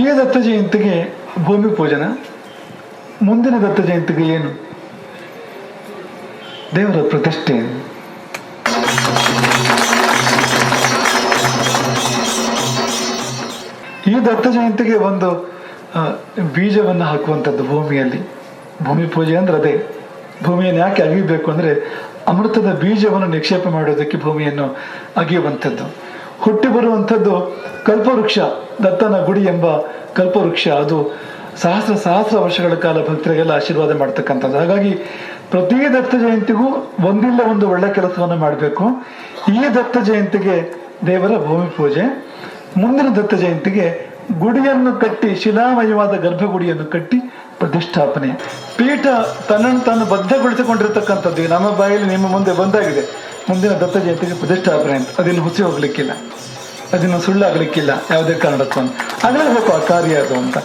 ಈ ದತ್ತ ಜಯಂತಿಗೆ ಭೂಮಿ ಪೂಜನ, ಮುಂದಿನ ದತ್ತ ಜಯಂತಿಗೆ ಏನು? ದೇವರ ಪ್ರತಿಷ್ಠೆ. ಈ ದತ್ತ ಜಯಂತಿಗೆ ಒಂದು ಬೀಜವನ್ನು ಹಾಕುವಂಥದ್ದು ಭೂಮಿಯಲ್ಲಿ. ಭೂಮಿ ಪೂಜೆ ಅಂದ್ರೆ ಅದೇ ಭೂಮಿಯನ್ನು ಯಾಕೆ ಅಗಿಬೇಕು ಅಂದ್ರೆ ಅಮೃತದ ಬೀಜವನ್ನು ನಿಕ್ಷೇಪ ಮಾಡೋದಕ್ಕೆ ಭೂಮಿಯನ್ನು ಅಗಿಯುವಂಥದ್ದು. ಹುಟ್ಟಿ ಬರುವಂಥದ್ದು ಕಲ್ಪವೃಕ್ಷ, ದತ್ತನ ಗುಡಿ ಎಂಬ ಕಲ್ಪವೃಕ್ಷ. ಅದು ಸಹಸ್ರ ಸಹಸ್ರ ವರ್ಷಗಳ ಕಾಲ ಭಕ್ತರಿಗೆಲ್ಲ ಆಶೀರ್ವಾದ ಮಾಡ್ತಕ್ಕಂಥದ್ದು. ಹಾಗಾಗಿ ಪ್ರತಿ ದತ್ತ ಜಯಂತಿಗೂ ಒಂದಿಲ್ಲ ಒಂದು ಒಳ್ಳೆ ಕೆಲಸವನ್ನು ಮಾಡಬೇಕು. ಈ ದತ್ತ ಜಯಂತಿಗೆ ದೇವರ ಭೂಮಿ ಪೂಜೆ, ಮುಂದಿನ ದತ್ತ ಜಯಂತಿಗೆ ಗುಡಿಯನ್ನು ಕಟ್ಟಿ, ಶಿಲಾಮಯವಾದ ಗರ್ಭಗುಡಿಯನ್ನು ಕಟ್ಟಿ ಪ್ರತಿಷ್ಠಾಪನೆ. ಪೀಠ ತನ್ನನ್ನು ತಾನು ಬದ್ಧಗೊಳಿಸಿಕೊಂಡಿರ್ತಕ್ಕಂಥದ್ದು ನಮ್ಮ ಬಾಯಲ್ಲಿ ನಿಮ್ಮ ಮುಂದೆ ಬಂದಾಗಿದೆ. ಮುಂದಿನ ದತ್ತ ಜಯಂತಿಗೆ ಪ್ರತಿಷ್ಠಾಪನೆ ಅಂತ ಅದನ್ನು ಹುಸಿ ಹೋಗ್ಲಿಕ್ಕಿಲ್ಲ. ಅದನ್ನು ಸುಳ್ಳಾಗ್ಲಿಕ್ಕಿಲ್ಲ. ಯಾವುದೇ ಕಾರಣಕ್ಕೂ ಅದರಲ್ಲಿ ಆ ಕಾರ್ಯ ಅದು ಅಂತ.